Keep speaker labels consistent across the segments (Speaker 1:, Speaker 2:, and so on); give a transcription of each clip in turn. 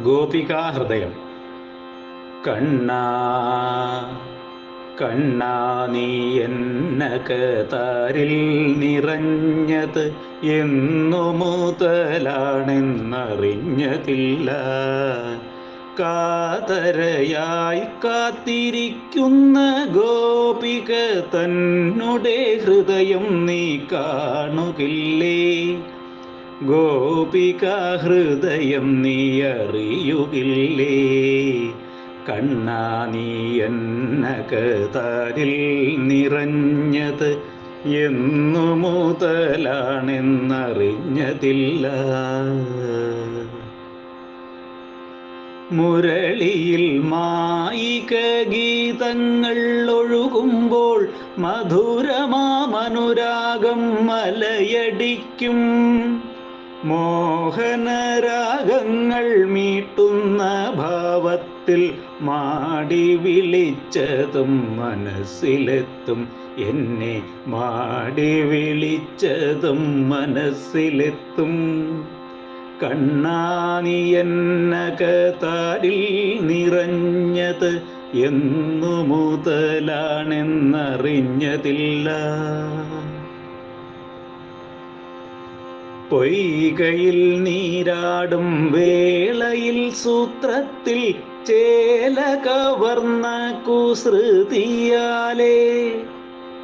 Speaker 1: ഗോപികാഹൃദയം കണ്ണാ കണ്ണാ നീ എന്നകതാരിൽ നിറഞ്ഞത് എന്നു മുതലാണെന്നറിഞ്ഞതില്ല കാതരയായി കാത്തിരിക്കുന്ന ഗോപിക തന്നുടെ ഹൃദയം നീ കാണുകില്ലേ? ഗോപിക ഹൃദയം നീ അറിയുകില്ലേ കണ്ണാ നീ എന്നകതാരിൽ നിറഞ്ഞത് എന്നു മുതലാണെന്നറിഞ്ഞതില്ല. മുരളിയിൽ മായിക ഗീതങ്ങൾ ഒഴുകുമ്പോൾ മധുരമാമനുരാഗം മലയടിക്കും. മോഹനരാഗങ്ങൾ മീട്ടുന്ന ഭാവത്തിൽ മാടി വിളിച്ചതും മനസ്സിലെത്തും. എന്നെ മാടി വിളിച്ചതും മനസ്സിലെത്തും. കണ്ണാനി എന്നകതാരിൽ നിറഞ്ഞത് എന്നു മുതലാണെന്നറിഞ്ഞതില്ല. പൊയ്കയിൽ നീരാടും വേളയിൽ സൂത്രത്തിൽ ചേല കവർന്ന കുസൃതിയാലേ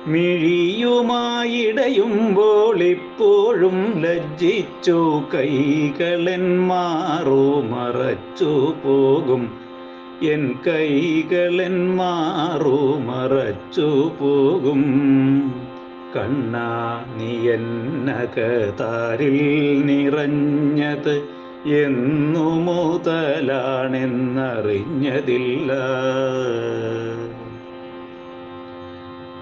Speaker 1: മിഴിയുമായിടയുമ്പോൾ ഇപ്പോഴും ലജ്ജിച്ചു കൈകളൻ മാറു മറച്ചു പോകും. എൻ കൈകളൻ മാറു മറച്ചു പോകും. കണ്ണാ നീ എന്നകതാരിൽ നിറഞ്ഞത് എന്നു മുതലാണെന്നറിഞ്ഞതില്ല.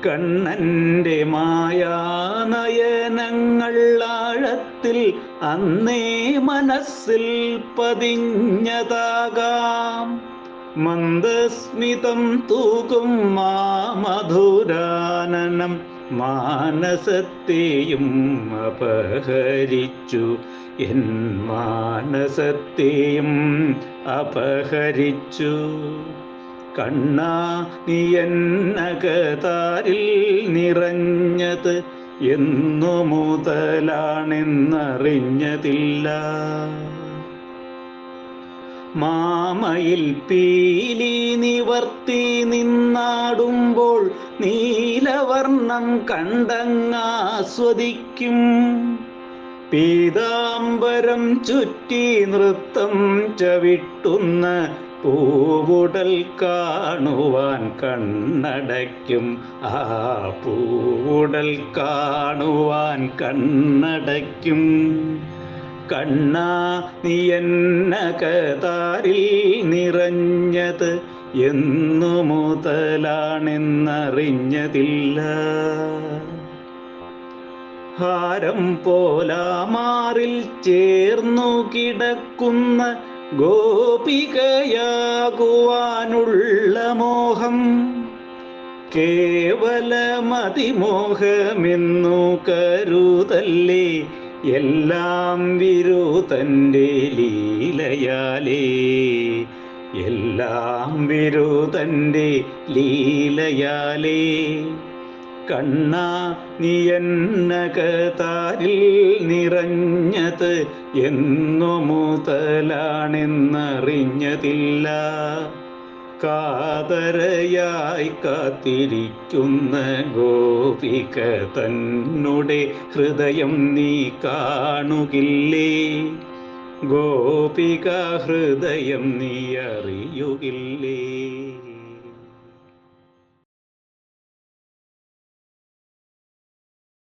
Speaker 1: കണ്ണന്റെ മായാനയനങ്ങൾ ആഴത്തിൽ അന്നേ മനസ്സിൽ പതിഞ്ഞതാകാം. മന്ദസ്മിതം തൂകും മാ മധുരാനനം മാനസത്തെയും അപഹരിച്ചു. എൻ മാനസത്തെയും അപഹരിച്ചു. കണ്ണാ നീ എന്നകതാരിൽ നിറഞ്ഞത് എന്നു മുതലാണെന്നറിഞ്ഞതില്ല. മാമയിൽ പീലി നിവർത്തി നിന്നാടുമ്പോൾ നീലവർണം കണ്ടങ്ങാസ്വദിക്കും. പീതാംബരം ചുറ്റി നൃത്തം ചവിട്ടുന്ന പൂവുടൽ കാണുവാൻ കണ്ണടയ്ക്കും. ആ പൂവുടൽ കാണുവാൻ കണ്ണടയ്ക്കും. കണ്ണാ നീ എന്ന എന്നകതാരിൽ നിറഞ്ഞത് എന്നു മുതലാണെന്നറിഞ്ഞതില്ല. ഹാരം പോലാമാറിൽ ചേർന്നു കിടക്കുന്ന ഗോപികയാകുവാനുള്ള മോഹം. കേവല കേവലമതിമോഹമെന്നു കരുതല്ലേ എല്ലാം വിരുതന്റെ ലീലയാലേ. എല്ലാം വിരുതന്റെ ലീലയാലേ. കണ്ണ നിയന്നകതാരിൽ നിറഞ്ഞത് എന്നു മുതലാണെന്നറിഞ്ഞതില്ല കാതരയായി കാത്തിരിക്കുന്ന ഗോപിക തന്നുടെ ഹൃദയം നീ കാണുകില്ലേ? ഗോപിക ഹൃദയം നീ അറിയുകില്ലേ?